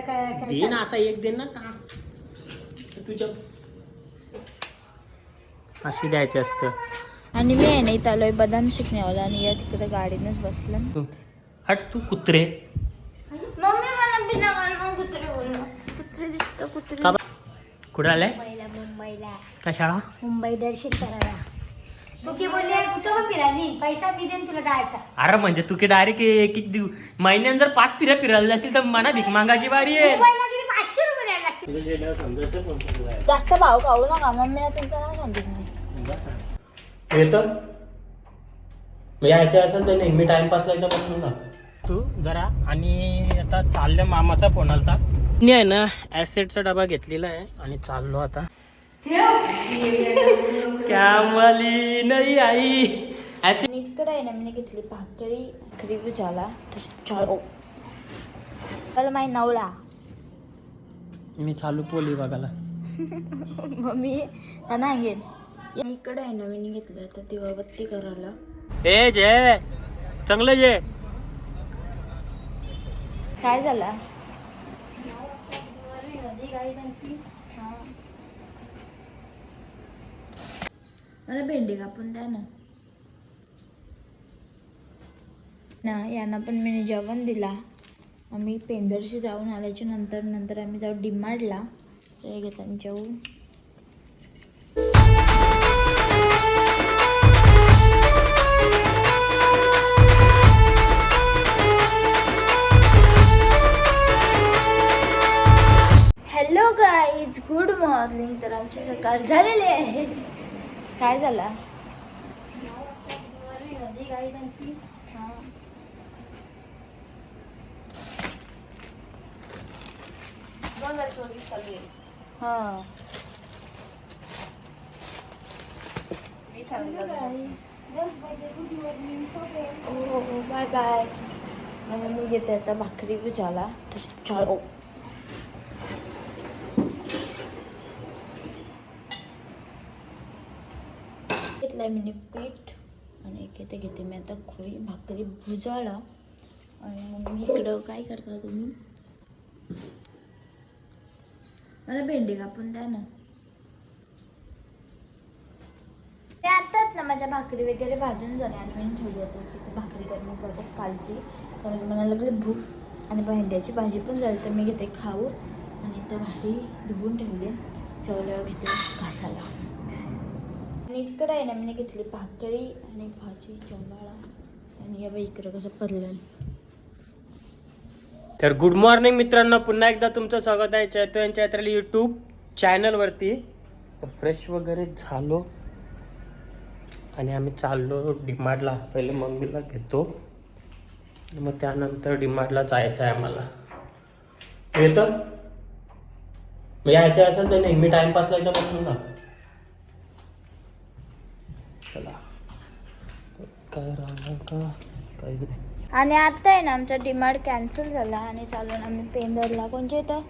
दे ना असा एक दे ना का? तुझ्या अशी द्यायची असतं. आणि मी आहे ना इथं आलोय बदाम शिकण्यावाला आणि या तिकडे गाडीनच बसलं. तू हट तू कुत्रे. मम्मी मला बिना गाणं कुत्रे बोललो कुत्रे दिसतं कुत्रे का बा- कुठं आलाय? मुंबईला मुंबईला. का शाळा? मुंबई दर्शन करायला. तू की बोलली आहे, कुठं पण फिरायली? पैसा मी देईन तुला जायचा. अरे म्हणजे तू की डायरेक्ट एक एक दिव महिन्यात जर पाच फिऱ्या फिरायला जाशील तर मना भीक मागायची बारी आहे. मुंबईला किती पाचशे रुपये द्यायला लागतील. जास्त भाव खाऊ नका मम्मीला तुमचं नाव सांगितलं येतं मग यायचं असेल तर नाही मी टाइमपासला एकदा बसलो ना. तू जरा आणि आता चालल्या मामाचा फोन आलता. मी आहे ना ॲसेटचा डबा घेतलेला आहे आणि चाललो आता. कॅमली नाही आई? आणि इकडे आहे ना मी घेतली भाकरी भाकरी बी झाला तर चालो मला माही नवला। मी चालू पोली बघायला. मम्मी त्यांना सांगेन इकडे आहे ना मी घेतलं आता दिवाबत्ती करायला. ए जय चांगलं जे. काय झाला? मला भेंडी कापून द्या ना. ना यांना पण मी जेवण दिला. आम्ही पेंदरशी जाऊन आल्याच्यानंतर नंतर आम्ही जाऊ डिमांडला ते घेताना जाऊ हॅलो गाईज गुड मॉर्निंग तर आमची सकाळ झालेली आहे. काय झाला? हा. हो, हो, हो बाय बाय. मी घेते आता भाकरी बुजाला तर चालो. घेतलंय मी पीठ आणि एक इथे घेते मी आता खोई भाकरी भुजाळा. आणि मग मी इकडं काय करता हो तुम्ही? मला भेंडी कापून द्या ना. ते आताच ना माझ्या भाकरी वगैरे भाजून झाल्या आणि मी ठेवली आता इथे भाकरी गरमी करतात कालची. कारण की मला लागली भूक आणि भेंड्याची भाजी पण झाली तर मी घेते खाऊ. आणि तर भाजी धुवून ठेवली. चवल्यावर घेते घासायला. आणि इकडं आहे ना मी घेतली भाकरी आणि भाजी चंबाळा आणि या बाई इकडं कसं पडलं तर गुड मॉर्निंग मित्रांनो पुन्हा एकदा तुमचं स्वागत आहे चैतन चैत्राली यूट्यूब चॅनलवरती तर फ्रेश वगैरे झालो. आणि आम्ही चाललो डिमार्टला पहिले मम्मीला घेतो. मग त्यानंतर डिमार्टला जायचं आहे आम्हाला. येतं? मग यायचं असेल तर नाही मी टाइमपासला एकदा बसलो ना. चला. काय राहणार का? काही नाही. आणि आता आहे ना आमचा डिमांड कॅन्सल झाला आणि चालून आम्ही पेंदरला. कोणच्या इथं?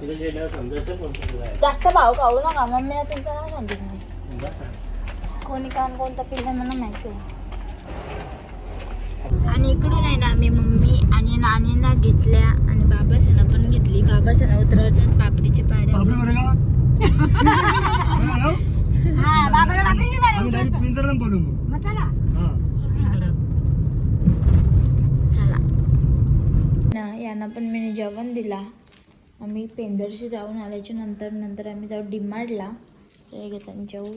तुला आहे. जास्त भाव खाऊ नका. मम्मीला तुमचं नाव सांगितलं तुला सांग. कोणी काम कोणता पिल्ला मला माहिती आहे. आणि इकडून आहे ना आम्ही मम्मी आणि नानीला घेतल्या आणि बाबासना पण घेतली. बाबासना उतरवायचं पापडीचे पाड्या हा बाबाला पापडीचे मग. चला. ना यांना पण मी जेवण दिला. आम्ही पेंदरशी जाऊन आल्याच्यानंतर नंतर आम्ही जाऊ डिमाडला ते घेताना जाऊ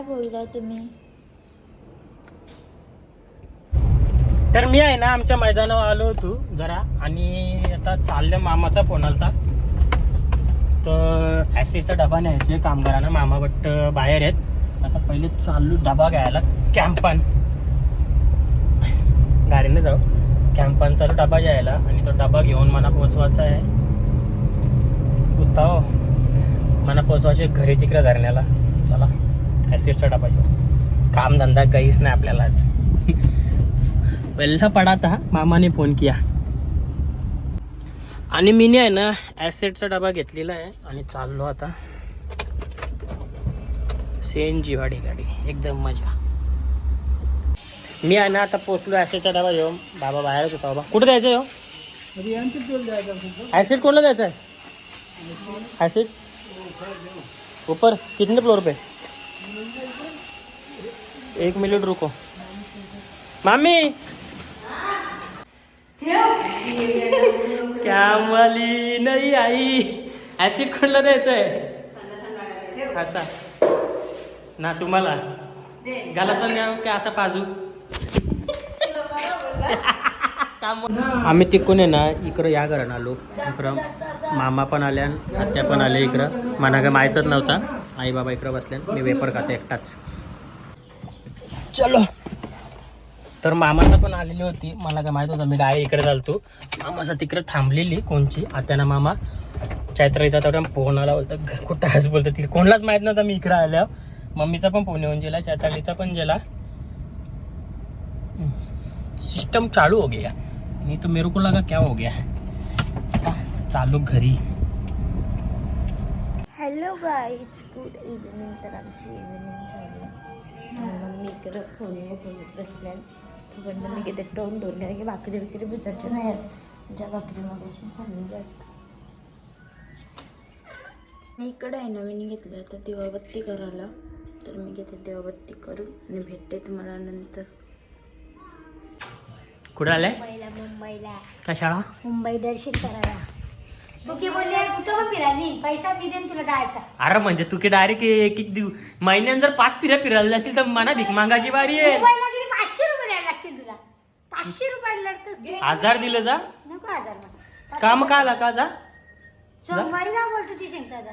काय बोलला तुम्ही? तर मी आहे ना आमच्या मैदानावर आलो होतो जरा आणि आता चाललं मामाचा फोन आलता. तर ॲसिडचा डबा न्यायचे कामगारांना मामा बट बाहेर आहेत. आता पहिले चाललो डबा घ्यायला कॅम्पान गाडीने जाऊ. कॅम्पान चालू डबा घ्यायला आणि तो डबा घेऊन मला पोचवायचा आहे. उताव. मला पोचवायचे घरी तिकडे धरण्याला. ॲसिडचा डबा घेऊ कामधंदा काहीच नाही आपल्याला आज पहिला पडा मामाने फोन किया. आणि मीने आहे ना ॲसिडचा डबा घेतलेला आहे आणि चाललो आता. सेन जीवाडी गाडी एकदम मजा. मी आहे ना आता पोचलो ॲसिडचा डबा घेऊन. बाबा बाहेरच होता बाबा. कुठे द्यायचं हो? ॲसिड कोणला द्यायचं आहे ॲसिड ऊपर कितने फ्लोर पे? एक मिनट रुको. मामी! क्या वाली नाही आई. ऍसिड कोणला आहे असा. ना तुम्हाला. गालासन द्या का असा पाजू? आम्ही तिकडून आहे ना इकडं या घरानं आलो. इकडं मामा पण आल्या आत्या पण आल्या इकडं. मला काय माहीतच नव्हता. आई बाबा इकडं बसल्या मी वेपर खाते एकटाच. चलो. तर मामाचा पण आलेली होती. मला काय माहीत होतं मी डाय इकडे चालतो मामाचा तिकडे थांबलेली कोणची? आत्याना मामा. चैत्राईचा तेवढ्या फोन आला बोलतं "घ- कुठं आज बोलतं तिला कोणालाच माहीत नव्हतं मी इकडे आल्यावर. मम्मीचा पण फोन येऊन गेला चैत्रालीचा पण गेला. सिस्टम चालू हो गया. नहीं तो मेरे को लगा क्या हो गया? आता चालू घरी. हॅलो गाईज गुड इव्हिनिंग तर आमची इव्हिनिंग झाली. किती टोन डोल कारण की भाकरी बिकरी बुजायच्या नाही आहेत. ज्या भाकरी मग अशी चाललेल्या आहेत. आणि इकडं आहे ना मी घेतलं आता दिवाबत्ती करायला. तर मी घेते दिवाबत्ती करून आणि भेटते तुम्हाला नंतर. कुठं आलाय? मुंबईला मुंबईला. का शाळा? मुंबई दर्शन करायला. तू की बोलली कुठं पण फिरायली पैसा मी देईन तुला जायचा. अरे म्हणजे तू की डायरेक्ट एक एक दिव महिन्यात जर पाच फिऱ्या फिरायला जाशील तर मना भीक मागाची बारी आहे. मुंबईला पाचशे रुपये द्यायला लागतील तुला. पाचशे रुपये हजार दिलं जा. नको हजार मला. काम का आला का जा? सोमवारी जा बोलतो ती शेंगदादा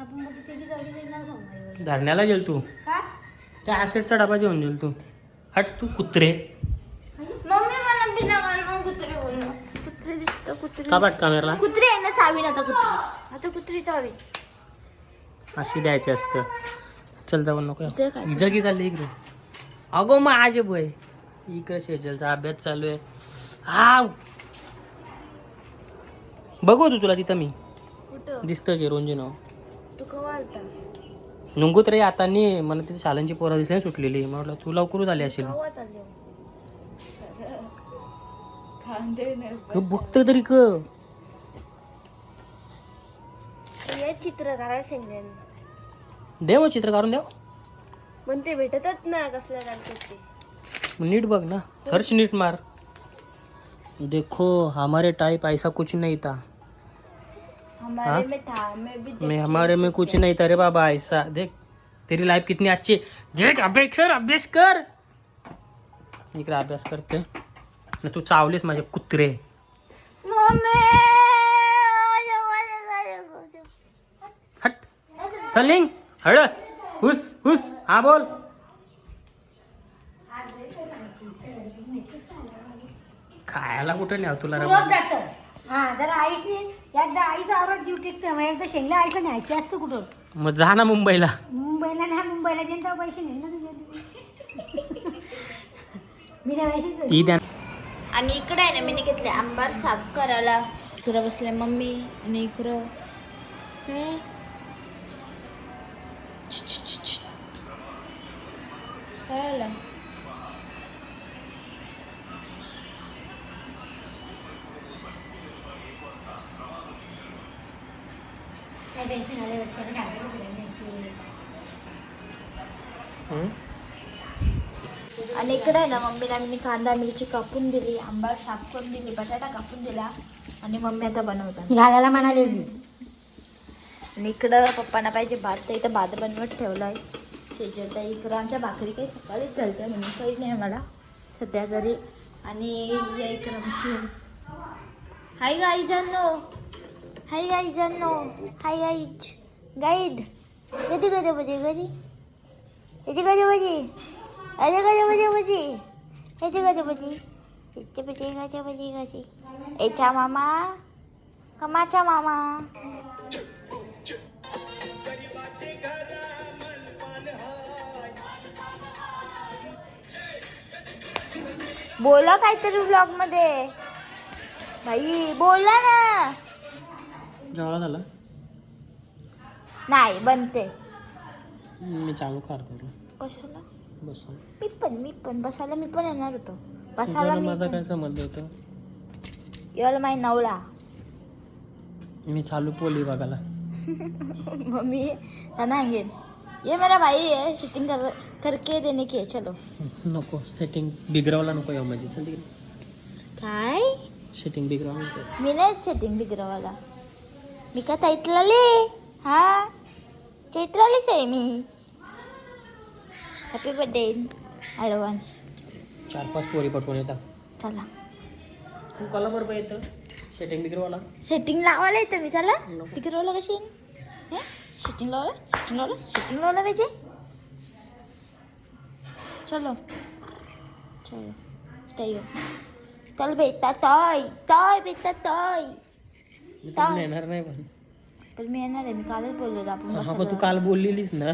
आपण मग त्याची जाऊली जाईल ना सोमवारी बोलतो. धरण्याला गेल तू. का? त्या ऍसिडचा डबा जेवून गेल तू. हट तू कुत्रे. मम्मी मला कुत्रे. कुत्रे कामेरला आहे ना चावी आता कुत्री. आता कुत्री चावी. अशी द्यायची असतं. चल जाऊन नको ते काय? इजगी चालली इकडे. अगो मग आज बोय. इकडे शेजलचा अभ्यास चालू आहे. हा बघू तू तुला तिथं मी. कुठं? दिसतं की रोंजिनो तू कवा आलता? नुंगूत रे आता नाही मला तिथे शालांची पोरं दिसली ना सुटलेली. म्हटलं तू लवकरच आली असेल. कवा चालले? खांदे क बघत तरी क हे चित्र करायला दे मग चित्र काढून द्या पण ते भेटतच ना कसल्या काढतात ते मग नीट बघ ना सर्च नीट मार देखो हमारे टाइप ऐसा कुछ नहीं था हमारे हाँ? में था मैं भी मैं हमारे में कुछ नहीं था रे बाबा ऐसा देख तेरी लाइफ कितनी अच्छी है देख अभ्यास कर अभ्यास कर इकडे अभ्यास करते न तू चावलीस माझे कुत्रे. हट. चल निघ. हळ. हुस हुस. हा बोल. खायला कुठं न्याव तुला हा एकदा आईचा आवरात जीव टिकतो. मग एकदा शेंगला आईला न्यायची असतं कुठं मग जा ना मुंबईला. मुंबईला नाही मुंबईला. जेन तेव्हा पैसे नाही ना तुझ्या मी त्या पैसे द्या आणि इकडे आहे ना मी घेतले आंबार साफ करायला इकडं बसले मम्मी आणि इकडं हे. काय आलं? टेन्शन आल्यावर हम्म? आणि इकडे आहे ना मम्मीला मी कांदा मिरची कापून दिली आंबा साफ करून दिली बटाटा कापून दिला आणि मम्मी आता बनवतात. घालायला म्हणाले आणि इकडं पप्पांना पाहिजे भात तर इथं भात बनवत ठेवला आहे शेजलता इकडं आमच्या भाकरी काही सकाळीच चालते म्हणजे काही नाही मला सध्या तरी. आणि या इकडं आमची हाय गाई जानो hi guys no hi guys guide कधी कधी बजे कधी याची कधी बजी अरे बजे बजी याची बजी गाच्या बजी कशी याच्या मामा. कमाचा मामा. बोला काहीतरी व्लॉगमध्ये. भाई बोला ना. जेवढा झाला? नाही बनते. मी चालू कार करू कशाला? मी पण मी पण. बसायला मी पण येणार होतो. बसायला मी माझा पण. काय संबंध होतं? याला माही नवला. मी चालू पोली बघायला. मम्मी त्यांना सांगेन. ये मेरा भाई है शूटिंग कर करके देने की है, चलो. नको सेटिंग बिगरावला नको येऊ माझी. चल. काय? सेटिंग बिगराव नको मी नाही सेटिंग बिग्रवाला मी का चैत्राले हा? चैत्रालेच आहे मी. हॅपी बर्थडे ॲडव्हान्स चार पाच पोरी पटवून येतात चला तू कला बरोबर येतं सेटिंग बिगरवाला सेटिंग लावायला येतं मी चला नको. बिग्रवाला कशी सेटिंग लावला सेटिंग लावला सेटिंग लावला पाहिजे चलो चलो तयो चल बेटा तय तय बेटा तय मी काय? तुला येणार नाही पण पण मी येणार आहे मी कालच बोललेलो आपण हा पण तू बसायला. काल बोललेलीस ना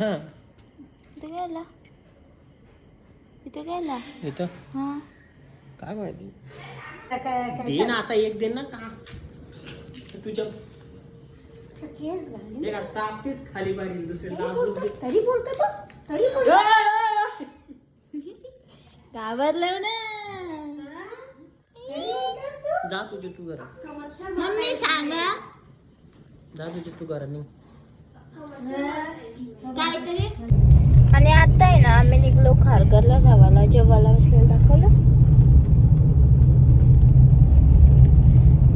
इथे गेला इथे गेला? इथं? हा. काय माहिती दे ना असा एक दे ना का? तुझ्या केस घाली एक हात चापटीच खाली पाहिजे दुसरे दे. तरी बोलतो तो तरी घाबरलो ना. ए. जा तुझे तू घरा मम्मी सांगा. जा तुझे तू घरा निघ. काहीतरी. ना निघलो खारघरला जावाला जेवायला बसलेलं दाखवलं.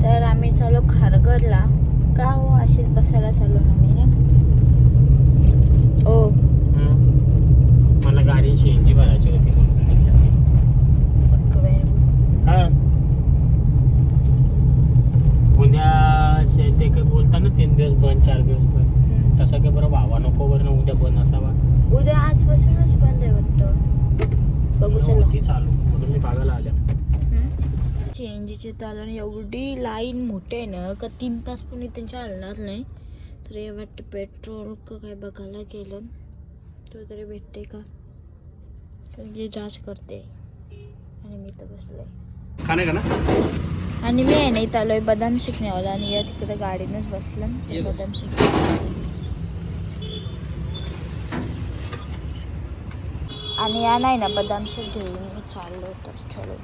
तर आम्ही चालू खारघरला. का हो? अशीच बसायला चालू ना मी रे ओ. मला गाडी शेंजी भरायची होती हा. उद्या ते काय बोलता ना तीन दिवस बंद चार दिवस बंद. तसं काय बरं व्हावा नको बरं ना उद्या बंद असावा. उद्या वाटतं बघू चला. म्हणून मी बघायला आल्या. सीएनजीचे तालन एवढी लाईन मोठी आहे ना का तीन तास पण इथे चालणार नाही. तर हे वाटतं पेट्रोल का काय बघायला गेलं. तो तरी भेटते का? कारण की जाच करते. आणि मी तर बसले. खाणे का ना? आणि मी आहे नाही आलोय बदाम शिकण्यावाला आणि या तिकडे गाडीनंच बसलं. बदाम शिक आणि या नाही ना बदाम शेक घेऊन मी चाललो तर चलो.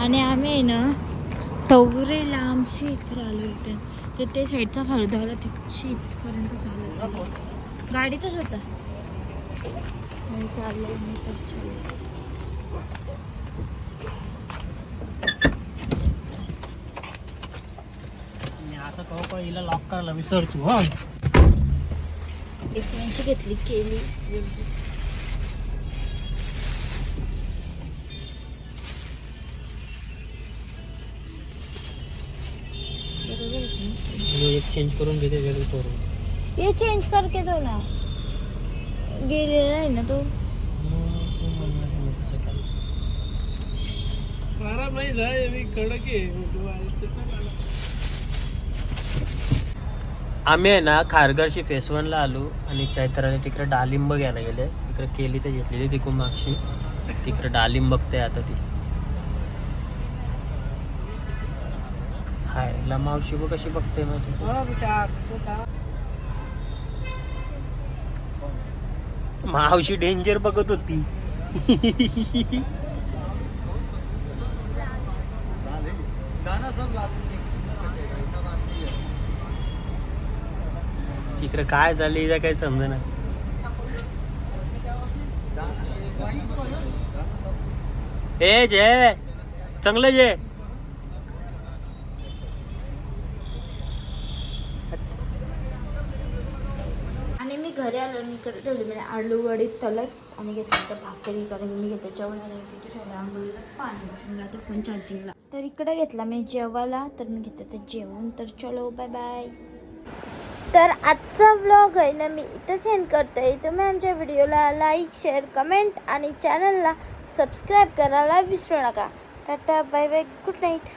आणि आम्ही आहे ना तवरे लांबशी इकडे आलो रिटर्न तर ते साईडचा हळदावला तिथशी इथपर्यंत चालत आलो. गाडीतच होता. मी चालले मी तर चालले असं कहो का हिला लॉक करायला विसरतो हा. एकमेंशी घेतली केली. आहे की नाही? एक चेंज करून घेते वेगळं करून. ये चेंज करके दो ना. गेलेला आहे ना तो. आम्ही आहे ना खारघरशी फेस वनला आलो आणि चैत्राने तिकडे डाळिंब घ्यायला गेले. तिकडे केली तर घेतलेली तिकून मागशी तिकडे डाळिंब बघते आता ती. हाय ला मावशी बघ कशी बघते माहिती मावशी डेंजर बघत होती. तिकडे काय चाललं हिला काही समजेना. ए जे चांगलं जे. आणि मी घरी आलो आणि इकडे ठेवली म्हणजे आलू वडी तलत आणि घेतलं तर भाकरी कारण मी घेते जेवण आणि ठेवलं आंघोळीला पाणी आता फोन चार्जिंगला तर इकडे घेतला मी जेवायला तर मी घेते तर जेवण. तर चलो बाय बाय तर आजचा व्लॉग आहे ना मी इथं सेंड करते. तुम्ही आमच्या व्हिडिओला लाईक शेअर कमेंट आणि चॅनलला सबस्क्राईब करायला विसरू नका. Tata bye bye good night